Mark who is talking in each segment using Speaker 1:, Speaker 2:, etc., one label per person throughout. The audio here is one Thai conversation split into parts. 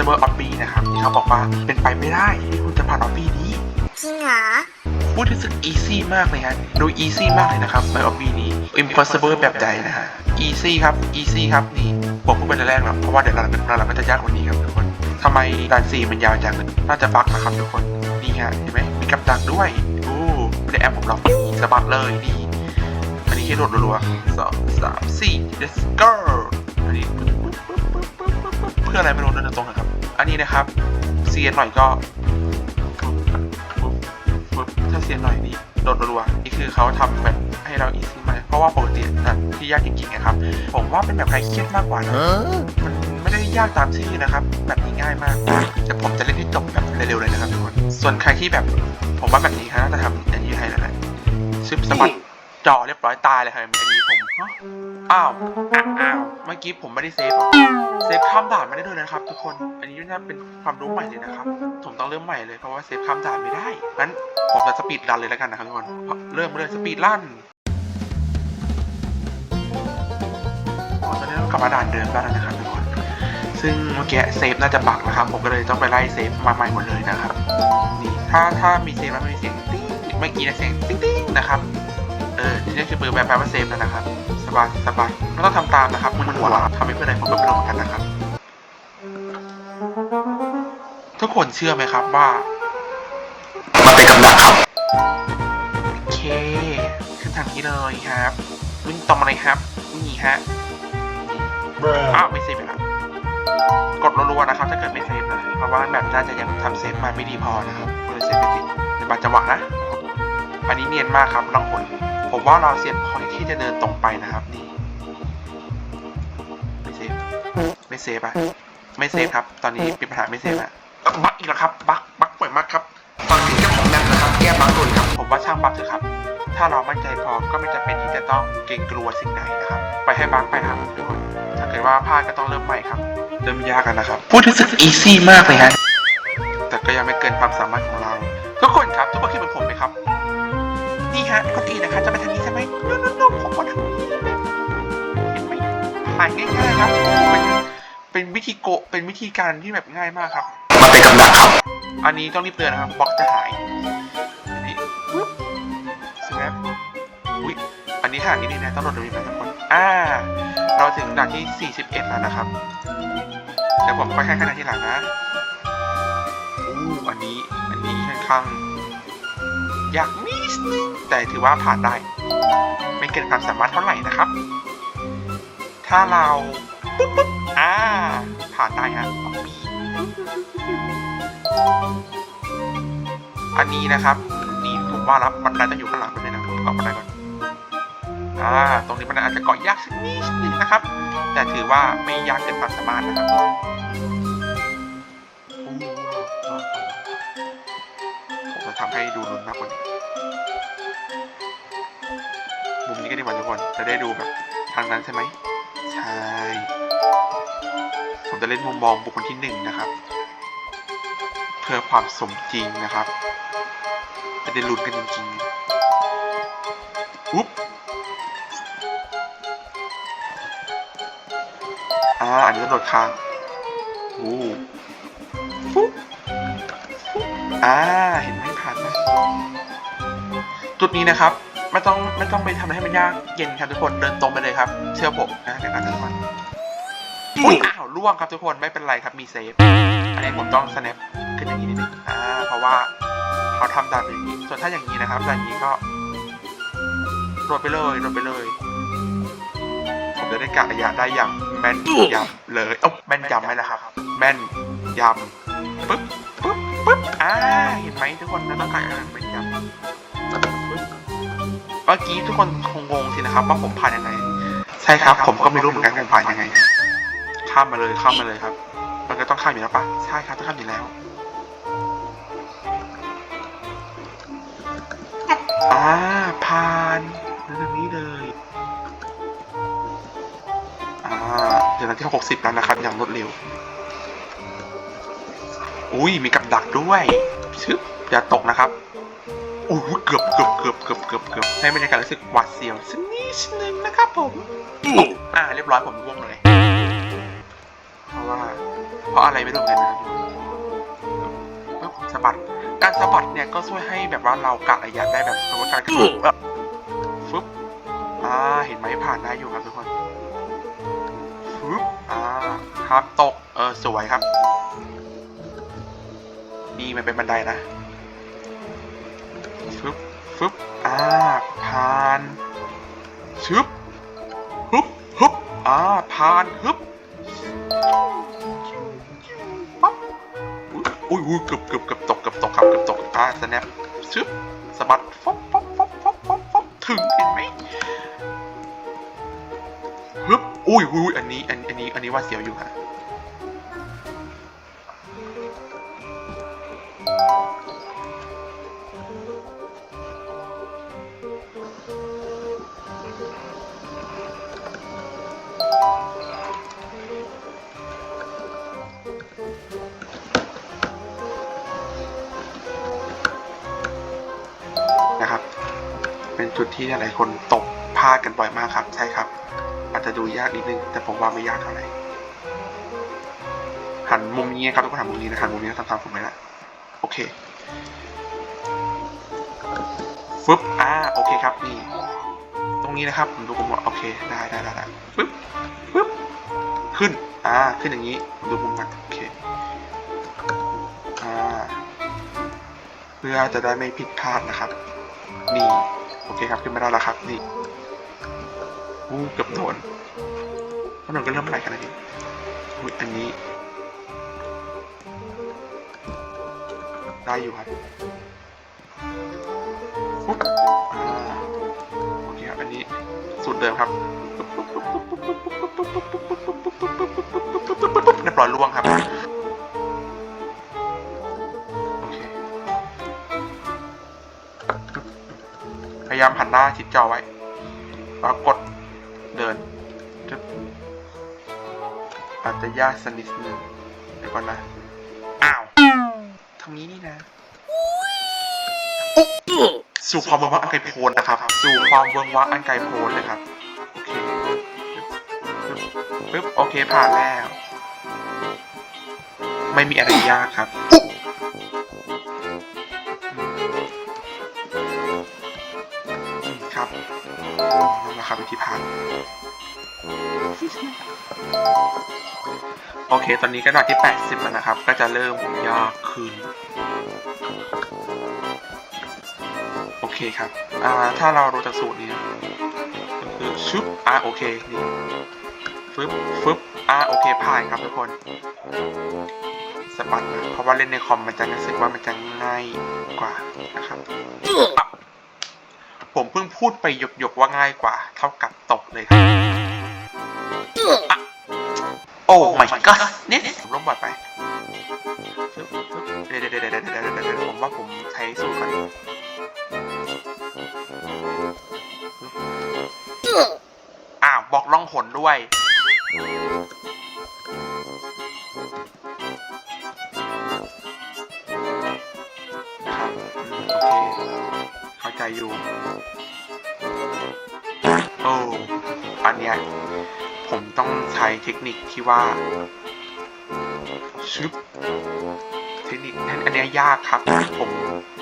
Speaker 1: ซิร์ฟเวอร์ออบบี้นะครับที่เขาบอกว่าเป็นไปไม่ได้ที่คุณจะผ่านออบบี้นี้
Speaker 2: จริงเหรอ
Speaker 1: พูดรู้สึกอีซี่มากเลยฮะดูอีซี่มากเลยนะครับในออบบี้นี้ impossible แบบใดนะฮะ easy ครับ easy ครับนี่ผมพูดเป็นแรกๆนะเพราะว่าเดี๋ยวเราเราเราก็จะยากกว่านี้ครับทุกคนทำไมด่านสี่มันยาวจังเลยน่าจะบั๊กนะครับทุกคนนี่ฮะเห็นไหมมีกับดักด้วยโอ้ในแอปผมลองสะบัดเลยนี่อันนี้ให้โหลดรัวๆสองสามสี่ let's go อันนี้ปึ๊บปึ๊บปึ๊บปึ๊บปึ๊บปึ๊บเพื่ออะไรไม่รู้เดินตรงๆนะครับ อันนี้นะครับเซียนหน่อยก็ปึ๊บปึ๊บปึ๊บถ้าเซียนหน่อยนี่โดดรัวๆนี่คือเขาทำแบบให้เราอีซี่มากเพราะว่าปกตินะที่ยากจริงๆนะครับ ผมว่าเป็นแบบใครเครียดมากกว่านะมันไม่ได้ยากตามชื่อนะครับ แบบนี้ง่ายมากแต่ผมจะเล่นให้จบแบบเร็วๆเลยนะครับทุกคนส่วนใครที่แบบ ผมว่าแบบนี้ครับน่าจะทำอันนี้ให้แล้วแหละซึบสะบัดจอเรียบร้อยตายเลยครับอันนี้ผมฮะ อ้าว อ้าว เมื่อกี้ผมไม่ได้เซฟเหรอ เซฟข้ามด่านไม่ได้ด้วยนะครับ ทุกคน อันนี้น่าเป็นความรู้ใหม่เลยนะครับ ผมต้องเริ่มใหม่เลยเพราะว่าเซฟข้ามด่านไม่ได้ งั้นผมจะสปีดรันเลยแล้วกันนะครับทุกคน เริ่มเลยสปีดรันตอนนี้เรากลับมาด่านเดิมแล้วนะครับทุกคน ซึ่งเมื่อกี้เซฟน่าจะบักนะครับ ผมก็เลยต้องไปไล่เซฟมาใหม่หมดเลยนะครับ นี่ถ้าถ้ามีเซฟแล้วไม่มีเสียงติ๊งเมื่อกี้นะเสียงติ๊งติ๊งนะครับ เออนี่คือปืนแบบแปลว่าเซฟแล้วนะครับ บายสบายไม่ต้องทำตามนะครับมันหัวเราะทำให้เพื่อนใดผมก็ไม่รู้เหมือนกันนะครับ ทุกคนเชื่อไหมครับว่ามันเป็นกำลังครับโอเคขึ้นทางนี้เลยครับวิ่งตรงมาเลยครับนี่ฮะอ้าวไม่เซฟครับกดรัวๆนะครับ ถ้าเกิดไม่เซฟนะเพราะว่าแบบน่าจะยังทำเซฟมาไม่ดีพอนะครับก็เลยเซฟไม่ติดในบางจังหวะนะ อันนี้เนียนมากครับน้องผล ผมว่าเราเซียนพอยที่จะเดินตรงไปนะครับนี่ ไม่เซฟไม่เซฟอะไม่เซฟครับ ตอนนี้มีปัญหาไม่เซฟอะเอ้าบั๊กอีกแล้วครับบั๊กบั๊กบ่อยมากครับตอนนี้เจ้าของแมปนะครับแก้บั๊กด่วนครับผมว่าช่างบั๊กเถอะครับ ถ้าเรามั่นใจพอก็ไม่จำเป็นที่จะต้องเกรงกลัวสิ่งใดนะครับไปให้บั๊กไปครับทุกคนถ้าเกิดว่าพลาดก็ต้องเริ่มใหม่ครับเริ่มยากกันนะครับพูดรู้สึกอีซี่มากเลยฮะแต่ก็ยังไม่เกินความสามารถของเรา นี่ฮะปกตินะครับจะไปทางนี้ใช่ไหมนุ่นๆๆผมก็ทางนี้เห็นไหมผ่านง่ายๆครับ เป็นเป็นวิธีโกเป็นวิธีการที่แบบง่ายมากครับมันเป็นกำลังครับ อันนี้ต้องรีบเตือนนะครับบล็อกจะหายนนี้ปึ๊บสแนปอุ้ยอันนี้ห่างนิดนึงนะต้องโดดตรงนี้นะทุกคนอ่า เราถึงด่านที่ 41 แล้วนะครับเดี๋ยวผมค่อยให้คะแนนทีหลังนะอู้อันนี้อันนี้ค่อนข้างยากนิ แต่ถือว่าผ่านได้ ไม่เกินความสามารถเท่าไหร่นะครับ ถ้าเราปุ๊บปุ๊บอ่า ผ่านได้ฮะอันนี้นะครับ นี่ผมว่ารับบันไดต้องอยู่ข้างหลังไปเลยนะครับเกาะบันไดก่อนอ่าตรงนี้มันอาจจะเกาะยากสักนิดนึงนะครับ แต่ถือว่าไม่ยากเกินความสามารถนะครับผมจะทำให้ดูลุ้นมากกว่านี้ มุมนี้ก็ดีกว่าทุกคน จะได้ดูแบบทางนั้นใช่ไหม ใช่ ผมจะเล่นมุมมองบุคคลที่หนึ่งนะครับ เพื่อความสมจริงนะครับ จะได้ลุ้นกันจริงๆอุ๊บอ่าอันนี้ต้องโดดข้างอู้ปุ๊บอ่า เห็นไหมผ่านไหมจุดนี้นะครับ ไม่ต้องไม่ต้องไปทำให้มันยากเย็นครับทุกคนเดินตรงไปเลยครับ เชื่อผมนะเดี๋ยวนะทุกคนอุ้ยอ้าวล่วงครับทุกคนไม่เป็นไรครับมีเซฟอันนี้ผมต้อง snap ขึ้นอย่างนี้นิดนึงอ่าเพราะว่าเขาทำด่านอย่างนี้ ส่วนถ้าอย่างนี้นะครับด่านอย่างนี้ก็โดดไปเลยโดดไปเลยผมจะได้กะระยะได้อย่างแม่นยำเลยเอ้าแม่นยำไหมล่ะครับ แม่นยำปึ๊บปึ๊บปึ๊บอ่าเห็นไหมทุกคนเราต้องกะระยะแม่นยำปึ๊บเมื่อกี้ทุกคนคงงงสินะครับ ว่าผมผ่านยังไง ใช่ครับ ผมก็ไม่รู้เหมือนกันผมผ่านยังไง ข้ามมาเลยข้ามมาเลยครับ มันก็ต้องข้ามอยู่แล้วปะใช่ครับต้องข้ามอยู่แล้วอ่าผ่านเรื่องนี้เลยอ่าเดี๋ยวนาที่หกสิบแล้วนะครับ อย่างรวดเร็ว อุ้ยมีกับดักด้วยชึบอย่าตกนะครับ อ้โหเกือบเกือบเกือบเกือบเกือบเกือบให้บรรยากาศรู้สึกหวาดเสียวสักนิดนึงนะครับผมอ่าเรียบร้อยผมร่วงเลย เพราะว่า เพราะอะไรไม่รู้เหมือนกันนะครับปึ๊บสะบัด การสะบัดเนี่ยก็ช่วยให้แบบว่าเรากะระยะได้แบบสมมติการกระโดดแบบฟึบอ่าเห็นไหมผ่านได้อยู่ครับทุกคนฟึบอ่าครับตกเออสวยครับ นี่มันเป็นบันไดนะ ฟึบฟึบอ่าผ่านชึบฮึบฮึบอ่าผ่านฮึบปั๊บอุ้ยอุ้ยเกือบเกือบเกือบตกเกือบตกครับเกือบตกอ่าสแนปชึบสะบัดฟบฟบฟบฟบฟบฟบถึงเห็นไหมฮึบอุ้ยอุ้ยอันนี้อันอันนี้อันนี้ว่าเสียวอยู่ฮะ เป็นจุดที่หลายคนตกพลาดกันบ่อยมากครับ ใช่ครับ อาจจะดูยากนิดนึง แต่ผมว่าไม่ยากเท่าไหร่หันมุมนี้ครับทุกคนหันมุมนี้นะหันมุมนี้ทำตามผมไปละโอเคฟึบอ่าโอเคครับนี่ ตรงนี้นะครับผมดูผมว่าโอเคได้ได้ได้ได้ฟึบฟึบขึ้นอ่าขึ้นอย่างนี้ผมดูมุมกันโอเคอ่าเพื่อจะได้ไม่ผิดพลาดนะครับนี่ โอเคครับขึ้นมาได้แล้วครับนี่อู้เกือบโดนถนนก็เริ่มไหลกันแล้วนี่อุ้ยอันนี้ ได้อยู่ครับอโอเคครับอันนี้สูตรเดิมครับเรียบร้อยล่วงครับายามหันหน้าชิดจอไว้ แล้วกดเดินจึ๊บอาจจะยากสนิดนึงเดี๋ยวก่อนนะ อ้าว ทางนี้นี่นะสู่ความเวิร์กว้างอันไกลโพ้นนะครับ สู่ความเวิร์กว้างอันไกลโพ้นเลยครับ โอเคปึ๊บ โอเคผ่านแล้ว ไม่มีอะไรยากครับ ครับนั่นแหละครับวิธีผ่านโอเค ตอนนี้กระดาษที่ 80แล้วนะครับ ก็จะเริ่มยากขึ้น โอเคครับ อ่า ถ้าเรารู้จากสูตรนี้คือชุบอ่าโอเค นี่ฟึบฟึบอ่าโอเค ผ่านครับทุกคนสะบัดนะเพราะว่าเล่นในคอมมันจะรู้สึกว่ามันจะง่ายกว่านะครับ ผมเพิ่งพูดไปหยกๆว่าง่ายกว่า เท่ากับตกเลยครับอะโอ้ my god เนี่ยผมลบบ่อยไปฟึบฟึบเดี๋ยวเดี๋ยวเดี๋ยวเดี๋ยวเดี๋ยวเดี๋ยวเดี๋ยวผมว่าผมใช้สูตรก่อนฟึบอ้าวบอกล่องหนด้วย อยู่โอ้อันเนี้ยผมต้องใช้เทคนิคที่ว่าชึบเทคนิคอันอันเนี้ยยากครับ ผม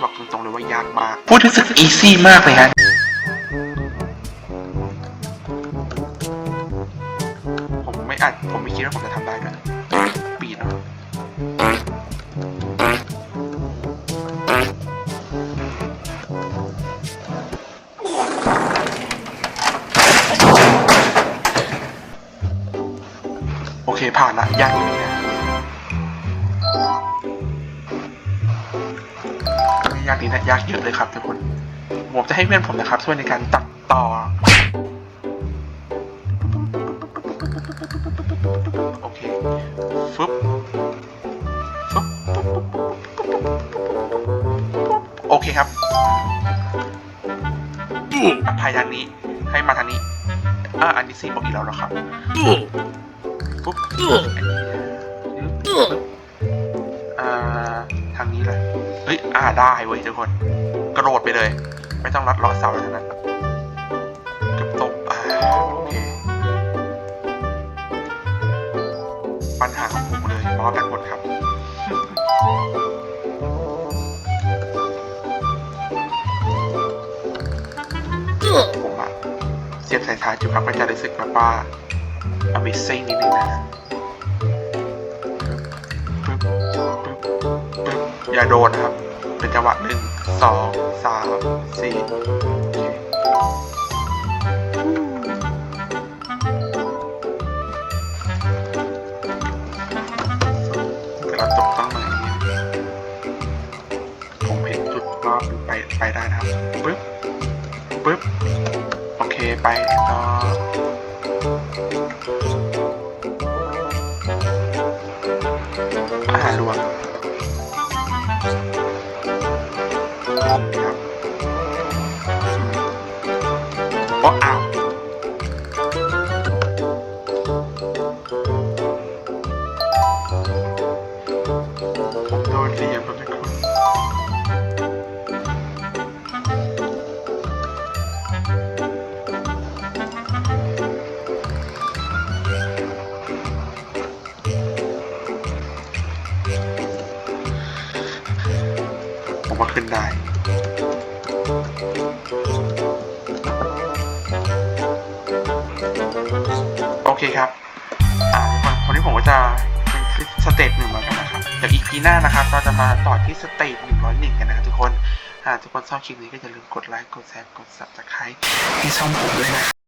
Speaker 1: บอกตรงๆเลยว่ายากมาก พูดถึงสึกอีซี่มากเลยฮะ โอเคผ่านละยากนิดนึงนะไม่ยากนี้นะยากเยอะเลยครับทุกคนผมจะให้เพื่อนผมนะครับ ช่วยในการตัดต่อ โอเคฟึบฟึบโอเคครับอะพายทางนี้ให้มาทางนี้อ่าอันนี้สี่บอกอีกแล้วเหรอครับ อ่า ทางนี้เลยเฮ้ย อ่าได้เว้ยทุกคน กระโดดไปเลย ไม่ต้องรัดเลาะเสาแล้วนั้นเกือบตกอ่าโอเค ปัญหาของผมเลยล้อแบตหมดครับผมอะเสียบสายชาร์จอยู่ครับก็จะรู้สึกแบบว่า Amazing นิดนึงนะฮะอย่าโดนนะครับ เป็นจังหวะหนึ่งสองสามสี่เคกำลังตกต้องมาอย่างนี้ผมเห็นจุดว่ามันไปไปได้นะครับปึ๊บปึ๊บโอเคไปต่อ หารรวม มาขึ้นได้ โอเคครับ อ่าวันนี้ผมก็จะเป็นสเตจหนึ่งเหมือนกันนะครับเดี๋ยวอีพีหน้านะครับ เราจะมาต่อที่สเตจหนึ่งร้อยหนึ่งกันนะครับทุกคนหากทุกคนชอบคลิปนี้ก็อย่าลืมกดไลค์ กดแชร์ กด subscribe ให้ช่องผมด้วยนะ